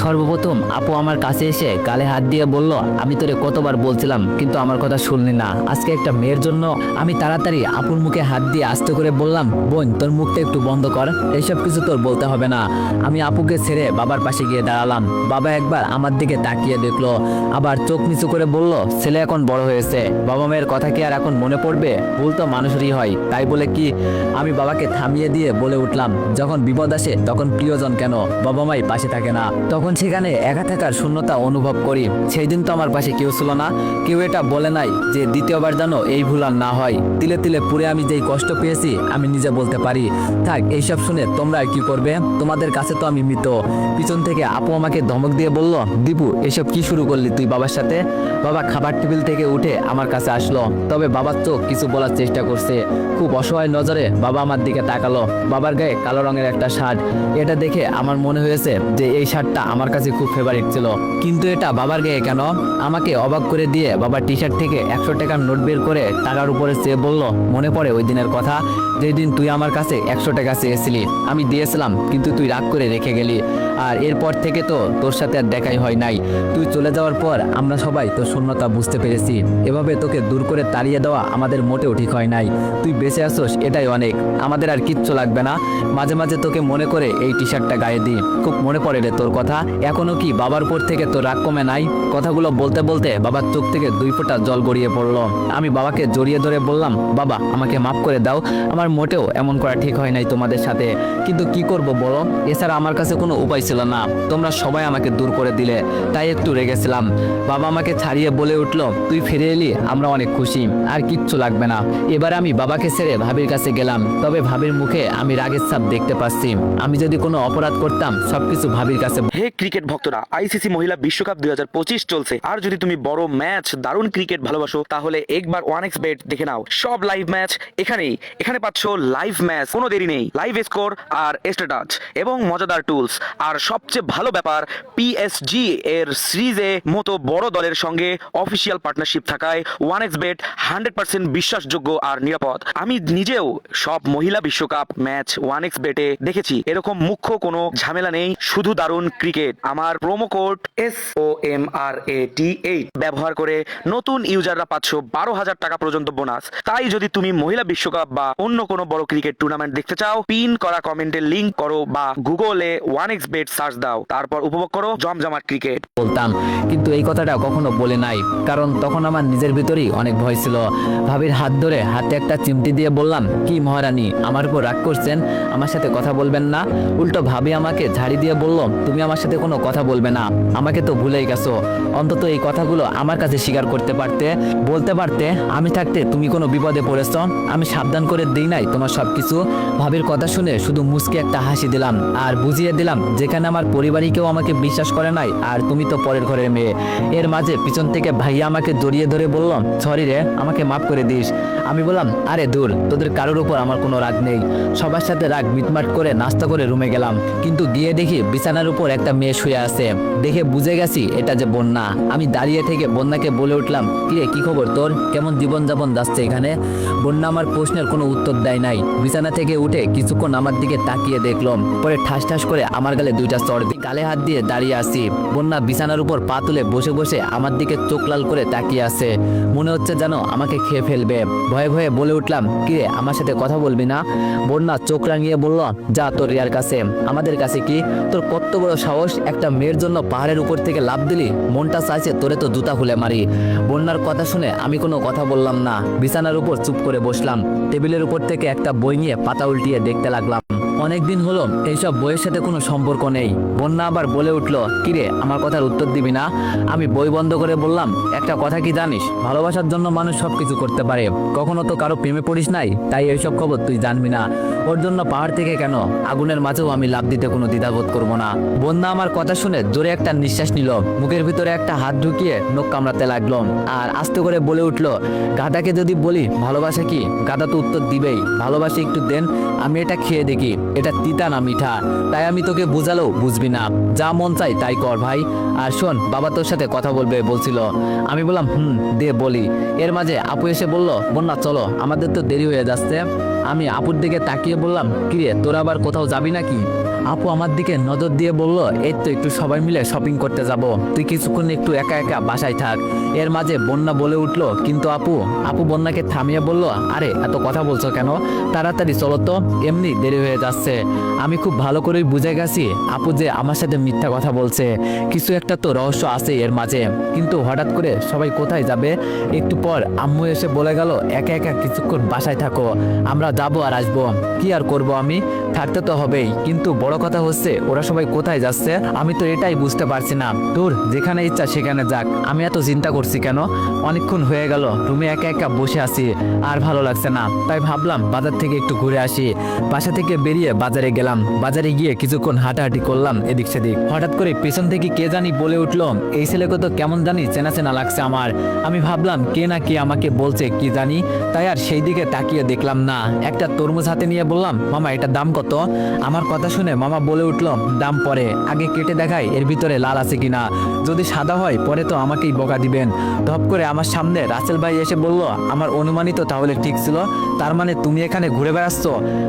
সর্বপ্রথম আপু আমার কাছে এসে গালে হাত দিয়ে বলল, আমি তোরে কতবার বলছিলাম, কিন্তু আমার কথা শুনলি না। আজকে একটা মেয়ের জন্য আমি তাড়াতাড়ি আপুর মুখে হাত দিয়ে আস্তে করে বললাম, বোন, তোর মুখটা একটু বন্ধ কর, এইসব কিছু তোর বলতে হবে না। আমি আপুকে ছেড়ে বাবার পাশে গিয়ে দাঁড়ালাম। বাবা একবার আমার দিকে তাকিয়ে দেখল, আবার চোখ নিচু করে বলল, ছেলে এখন বড় হয়েছে, বাবা মায়ের কথা কি আর এখন মনে পড়বে? ভুল তো মানুষেরই হয়। তাই বলে কি, আমি বাবাকে থামিয়ে দিয়ে বলে উঠলাম, যখন বিপদ আসে, তখন প্রিয়জন কেন? বাবা মাই পাশে থাকে না। তখন সেখানে একা থাকার শূন্যতা অনুভব করি। সেই দিন তো আমার পাশে কেউ ছিল না। কেউ এটা বলে নাই যে দ্বিতীয়বার যেন এই ভুল আর না হয়। তিলে তিলে পুরে আমি যেই কষ্ট পেয়েছি, আমি নিজে বলতে পারি, থাক, এইসব শুনে তোমরা কি করবে? তোমাদের কাছে তো আমি মৃত। পিছন থেকে আপু আমাকে ধমক দিয়ে বলল, দীপু, এসব কি শুরু করলি তুই বাবার সাথে? বাবা খাবার টেবিল থেকে উঠে আমার কাছে আসলো। তবে বাবার চোখ কিছু বলার চেষ্টা করছে। খুব অসহায় নজরে বাবা আমার দিকে তাকালো। বাবার গায়ে কালো রঙের একটা শার্ট। এটা দেখে আমার মনে হয়েছে যে এই শার্টটা আমার কাছে খুব ফেভারিট ছিল। কিন্তু এটা বাবার গায়ে কেন? আমাকে অবাক করে দিয়ে বাবার টি শার্ট থেকে একশো টাকার নোট বের করে টাকার উপরে চেয়ে বলল, মনে পড়ে ওই দিনের কথা? যেদিন তুই আমার কাছে একশো টাকা চেয়েছিলি, আমি দিয়েছিলাম, কিন্তু তুই রাগ করে রেখে গেলি। আর এরপর থেকে তো তোর সাথে আর দেখাই হয় নাই। তুই চলে যাওয়ার পর আমরা সবাই তোর শূন্যতা বুঝতে পেরেছি। এভাবে তোকে দূর করে তাড়িয়ে দেওয়া আমাদের মোটেও ঠিক হয় নাই। তুই বেঁচে আসোস, এটাই অনেক। আমাদের আর কিচ্ছু লাগবে না। মাঝে মাঝে তোকে মনে করে এই টি শার্টটা গায়ে দিই। খুব মনে পড়ে রে তোর কথা। এখনও কি বাবার উপর থেকে তোর রাগ কমে নাই? কথাগুলো বলতে বলতে বাবার চোখ থেকে দুই ফোঁটা জল গড়িয়ে পড়ল। আমি বাবাকে জড়িয়ে ধরে বললাম, বাবা, আমাকে মাফ করে দাও। আমার মোটেও এমন করা ঠিক হয় নাই তোমাদের সাথে। কিন্তু কি করব বলো? এছাড়া আমার কাছে কোনো উপায় ছিল না, তোমরা সবাই আমাকে দূর করে দিলে, তাই একটু রেগেছিলাম। বাবা আমাকে ছাড়িয়ে বলে উঠল, তুই ফিরে এলি, আমরা অনেক খুশি, আর কিচ্ছু লাগবে না। এবার আমি বাবাকে ছেড়ে ভাবির কাছে গেলাম, তবে ভাবির মুখে আমি রাগের ছাপ দেখতে পাচ্ছি। আমি যদি কোনো অপরাধ করতাম, সবকিছু ভাবির কাছে হে ক্রিকেট ভক্তরা, আইসিসি মহিলা বিশ্বকাপ দুই চলছে। আর যদি তুমি বড় ম্যাচ, দারুণ ক্রিকেট ভালোবাসো, তাহলে একবার ওয়ান এক্স বেট দেখে নাও। সব লাইভ ম্যাচ এখানেই। এখানে পাচ্ছ লাইভ ম্যাচ, কোনো দেরি নেই। লাইভ স্কোর আর স্ট্যাটাস এবং মজাদার টুলস। আর সবচেয়ে ভালো ব্যাপার পিএসজি এর সিরিজে মতো বড় দলের সঙ্গে অফিসিয়াল পার্টনারশিপ থাকায় one X bet hundred percent বিশ্বাসযোগ্য আর নিরাপদ। আমি নিজেও সব মহিলা বিশ্বকাপ ম্যাচ ওয়ান এক্স বেটে দেখেছি। এরকম মুখ্য কোনো ঝামেলা নেই, শুধু দারুণ ক্রিকেট আমার promo code S O M R A T eight ব্যবহার করে নতুন ইউজাররা পাচ্ছ বারো হাজার টাকা পর্যন্ত বোনাস তাই যদি তুমি মহিলা বিশ্বকাপ বা অন্য কোনো বড় ক্রিকেট টুর্নামেন্ট দেখতে চাও পিন করা কমেন্টে লিঙ্ক করো বা গুগলে ওয়ান এক্স বেট সার্চ দাও, তারপর উপভোগ করো জমজমাট ক্রিকেট। বলতাম, কিন্তু এই কথাটা কখনো বলে নাই, কারণ তখন আমার নিজের ভিতরেই অনেক ভয় ছিল। ভাবির হাত ধরে হাতে একটা চিমটি দিয়ে বললাম, কি মহারানী, আমার উপর রাগ করছেন? আমার সাথে কথা বলবেন না? উল্টো ভাবি আমাকে ঝাড়ি দিয়ে বলল, তুমি আমার সাথে কোনো কথা বলবে না, আমাকে তো ভুলেই গেছো। অন্তত এই কথাগুলো আমার কাছে স্বীকার করতে পারতে, বলতে পারতে, আমি থাকতে তুমি কোনো বিপদে পড়েছ? আমি সাবধান করে দিই নাই তোমার সবকিছু? ভাবির কথা শুনে শুধু মুসকে একটা হাসি দিলাম, আর বুঝিয়ে দিলাম, যেখানে আমার পরিবারই কেউ আমাকে বিশ্বাস করে নাই? আর তুমি তো পরের ঘরের মেয়ে। এর মাঝে পিছন থেকে ভাইয়া আমাকে জড়িয়ে ধরে বললাম সরি রে, আমাকে মাফ করে দিস। আমি বললাম, আরে দূর, তোদের কারোর উপর আমার কোনো রাগ নেই। সবার সাথে রাগ মিটমাট করে নাস্তা করে রুমে গেলাম। কিন্তু গিয়ে দেখি বিছানার উপর একটা মেয়ে শুয়ে আছে। দেখে বুঝে গেছি এটা যে বন্যা। আমি দাঁড়িয়ে থেকে বন্যাকে বলে উঠলাম, কিরে, কি খবর তোর? কেমন জীবন যাপন যাচ্ছে এখানে? বন্যা আমার প্রশ্নের কোনো উত্তর দেয় নাই। বিছানা থেকে উঠে কিছুক্ষণ আমার দিকে তাকিয়ে দেখলাম। পরে ঠাস ঠাস করে আমার গালে দুইটা চড় দিয়ে গালে হাত দিয়ে দাঁড়িয়ে আছি। বন্যা বিছানার উপর পা তুলে বসে বসে আমার দিকে চোখ লাল করে তাকিয়ে আছে। মনে হচ্ছে যেন আমাকে খেয়ে ফেলবে। ভয়ে ভয়ে বলে উঠলাম কিরে আমার সাথে কথা বলবি না? বন্যা চোখ রাঙিয়ে বলল, যা তোর রিয়ার কাছে। আমাদের কাছে কি? তোর কত বড় সাহস? একটা মেয়ের জন্য পাহাড়ের উপর থেকে লাভ দিলি? মনটা চাইছে তোরে তো জুতা খুলে মারি। বন্যার কথা শুনে আমি কোনো কথা বললাম না। বিছানার উপর চুপ করে বসলাম। টেবিলের উপর থেকে একটা বই নিয়ে পাতা উল্টিয়ে দেখতে লাগলাম। অনেকদিন হলো, এইসব বইয়ের সাথে কোনো সম্পর্ক নেই। বন্যা আবার বলে উঠল কিরে আমার কথার উত্তর দিবি না? আমি বই বন্ধ করে বললাম, একটা কথা কি জানিস? ভালোবাসার জন্য মানুষ সবকিছু করতে পারে। কখনো তো কারও প্রেমে পড়িস নাই? তাই এইসব খবর তুই জানবি না। ওর জন্য পাহাড় থেকে কেন? আগুনের মাঝেও আমি লাভ দিতে কোনো দ্বিধাবোধ করব না। বন্যা আমার কথা শুনে জোরে একটা নিঃশ্বাস নিল। মুখের ভিতরে একটা হাত ঢুকিয়ে নখ কামড়াতে লাগল। আর আস্তে করে বলে উঠল, গাদাকে যদি বলি, ভালোবাসা কি? গাদা তো উত্তর দিবেই, ভালোবাসা একটু দেন, আমি এটা খেয়ে দেখি। এটা তিতা না মিঠা। তাই আমি তোকে বুঝালেও বুঝবি না। যা মন চাই তাই কর ভাই। আর শোন, বাবা তোর সাথে কথা বলবে বলছিল। আমি বললাম, হুম, দে বলি। এর মাঝে আপু এসে বলল, বন্যা চলো আমাদের তো দেরি হয়ে যাচ্ছে। আমি আপুর দিকে তাকিয়ে বললাম, কিরে, তোরা আবার কোথাও যাবি নাকি? আপু আমার দিকে নজর দিয়ে বলল, এই তো একটু সবাই মিলে শপিং করতে যাব। তুই কিছুক্ষণ একটু একা একা বাসায় থাক। এর মাঝে বন্যা বলে উঠল, কিন্তু আপু? আপু বন্যাকে থামিয়ে বলল, আরে, এত কথা বলছো কেন? তাড়াতাড়ি চলো তো, এমনি দেরি হয়ে যাচ্ছে। আমি খুব ভালো করেই বুঝে গেছি আপু যে আমার সাথে মিথ্যা কথা বলছে। কিছু একটা তো রহস্য আছে এর মাঝে। কিন্তু হঠাৎ করে সবাই কোথায় যাবে? একটু পর আম্মু এসে বলে গেল, একা একা কিছুক্ষণ বাসায় থাকো। আমরা যাব আর আসব। কি আর করব আমি? থাকতে তো হবেই। কিন্তু বড় কথা হচ্ছে, ওরা সবাই কোথায় যাচ্ছে? আমি তো এটাই বুঝতে পারছি না। তোর যেখানে ইচ্ছা সেখানে যাক। আমি এত চিন্তা করছি কেন? অনেকক্ষণ হয়ে গেল, রুমে একা একা বসে আছি, আর ভালো লাগছে না। তাই ভাবলাম, বাজার থেকে একটু ঘুরে আসি। বাসা থেকে বেরিয়ে বাজারে গেলাম। বাজারে গিয়ে কিছুক্ষণ হাঁটাহাঁটি করলাম এদিক সেদিক। হঠাৎ করে পেছন থেকে কে জানি বলে উঠল, এই ছেলেকে তো কেমন জানি চেনা চেনা লাগছে আমার। আমি ভাবলাম, কে না কে আমাকে বলছে, কি জানি? তাই আর সেই দিকে তাকিয়ে দেখলাম না। একটা তরমুজ হাতে নিয়ে বললাম, মামা, এটা দাম কত? আমার কথা শুনে মামা বলে উঠল, দাম পরে। আগে কেটে দেখাই, এর ভিতরে লাল আছে কিনা। যদি সাদা হয়, পরে তো আমাকেই বকা দিবেন। ধপ করে আমার সামনে রাসেল ভাই এসে বলল, আমার অনুমানিত তাহলে ঠিক ছিল। তার মানে তুমি এখানে ঘুরে বেড়াচ্ছ?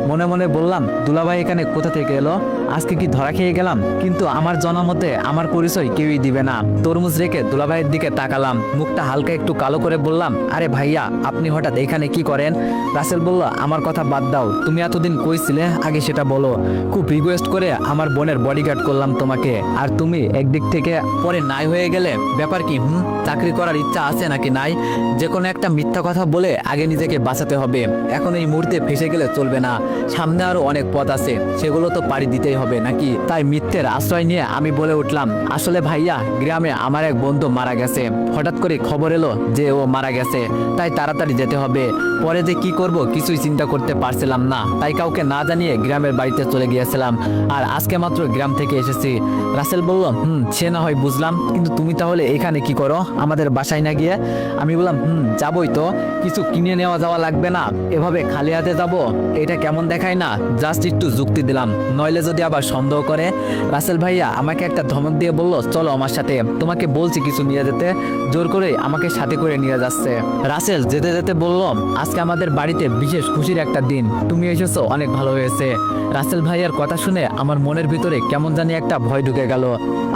মনে মনে বললাম, দুলাভাই এখানে কোথা থেকে এলো? আজকে কি ধরা খেয়ে গেলাম? কিন্তু আমার জানা মতে আমার পরিচয় কেউই দিবে না। তরমুজ রেখে দুলাভাইয়ের দিকে তাকালাম। মুখটা হালকা একটু কালো করে বললাম, আরে ভাইয়া, আপনি হঠাৎ এখানে কি করেন? রাসেল বলল, আমার কথা বাদ দাও। তুমি এতদিন কইছিলে, আগে সেটা বলো। খুব রিকোয়েস্ট করে আমার বোনের বডিগার্ড করলাম তোমাকে। আর তুমি একদিক থেকে পরে নাই হয়ে গেলে, ব্যাপার কি, হুম? চাকরি করার ইচ্ছা আছে নাকি নাই? যে কোনো একটা মিথ্যা কথা বলে আগে নিজেকে বাঁচাতে হবে। এখন এই মুহূর্তে ফেসে গেলে চলবে না। সামনে আরও অনেক পথ আছে। সেগুলো তো পাড়ি দিতেই হবে নাকি? তাই মিথ্যের আশ্রয় নিয়ে আমি বলে উঠলাম, আসলে ভাইয়া, গ্রামে আমার এক বন্ধু মারা গেছে। হঠাৎ করে খবর এলো যে ও মারা গেছে। তাই তাড়াতাড়ি যেতে হবে। পরে যে কি করব কিছুই চিন্তা করতে পারছিলাম না। তাই কাউকে না জানিয়ে গ্রামের বাড়িতে চলে গিয়েছিলাম। আর আজকে মাত্র গ্রাম থেকে এসেছি। রাসেল বলল, হুম, সে না হয় বুঝলাম। কিন্তু তুমি তাহলে এখানে কি করো? আমাদের বাসায় না গিয়ে? আমি বললাম, হুম, যাবই তো। কিছু কিনে নেওয়া যাওয়া লাগবে না। এভাবে খালি হাতে যাব? এটা কেমন দেখায় না? জাস্ট একটু যুক্তি দিলাম। নইলে যদি আবার সন্দেহ করে? রাসেল ভাইয়া আমাকে একটা ধমক দিয়ে বলল, চলো আমার সাথে। তোমাকে বলছি কিছু নিয়ে যেতে। জোর করে আমাকে সাথে করে নিয়ে যাচ্ছে। রাসেল যেতে যেতে বলল, আজকে আমাদের বাড়িতে বিশেষ খুশির একটা দিন। তুমি এসেছ, অনেক ভালো হয়েছে। রাসেল ভাইয়ার কথা শুনে আমার মনের ভিতরে কেমন জানি একটা ভয় ঢুকে গেল।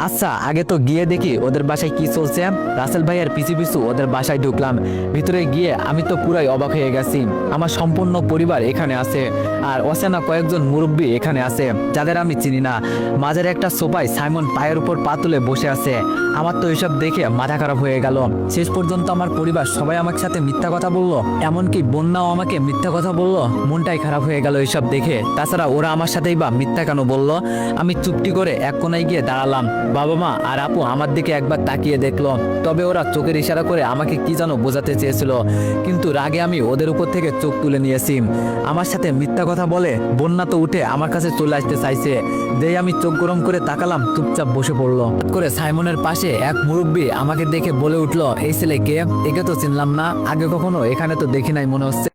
আচ্ছা আগে তো গিয়ে দেখি ওদের বাসায় কি চলছে। রাসেল ভাইয়ের পিছু পিছু ওদের বাসায় ঢুকলাম। ভিতরে গিয়ে আমি তো পুরাই অবাক হয়ে গেছি। আমার সম্পূর্ণ পরিবার এখানে আছে। আর অচেনা কয়েকজন মুরব্বী এখানে আছে, যাদের আমি চিনি না। মাঝের একটা সোফায় সাইমন পায়ের উপর পা তুলে বসে আছে। আমার তো এসব দেখে মাথা খারাপ হয়ে গেল। শেষ পর্যন্ত আমার পরিবার সবাই আমার সাথে মিথ্যা কথা বলল, এমনকি বন্যাও আমাকে মিথ্যা কথা বলল। মনটাই খারাপ হয়ে গেল এসব দেখে। তাছাড়া ওরা আমার সাথেই বা মিথ্যা কেন বলল? আমি চুপটি করে এক কোনায় গিয়ে দাঁড়ালাম। বাবা মা আর আপু আমার দিকে একবার তাকিয়ে দেখল। তবে ওরা চোখের ইশারা করে আমাকে কি যেন বোঝাতে চেয়েছিল। কিন্তু রাগে আমি ওদের উপর থেকে চোখ তুলে নিয়েছি। আমার সাথে মিথ্যা কথা বলে, বন্যা তো উঠে আমার কাছে চলে আসতে চাইছে। দেই আমি চোখ গরম করে তাকালাম, চুপচাপ বসে পড়ল। করে সাইমনের পাশে এক মুরব্বী আমাকে দেখে বলে উঠল, এই ছেলে কে? একে তো চিনলাম না। আগে কখনো এখানে তো দেখি নাই মনে হচ্ছে।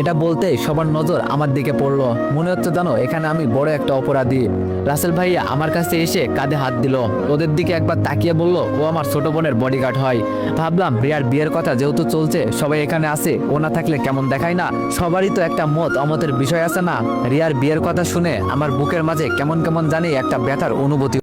এটা বলতে সবার নজর আমার দিকে পড়ল। মনে হচ্ছে জানো, এখানে আমি বড় একটা অপরাধী। রাসেল ভাইয়া আমার কাছে এসে কাঁধে হাত দিল। ওদের দিকে একবার তাকিয়ে বলল, ও আমার ছোট বোনের বডিগার্ড হয়। ভাবলাম, রিয়ার বিয়ের কথা যেহেতু চলছে, সবাই এখানে আছে, ও না থাকলে কেমন দেখায় না? সবারই তো একটা মত, অমতের বিষয় আছে না? রিয়ার বিয়ের কথা শুনে আমার বুকের মাঝে কেমন কেমন জানি একটা ব্যথার অনুভূতি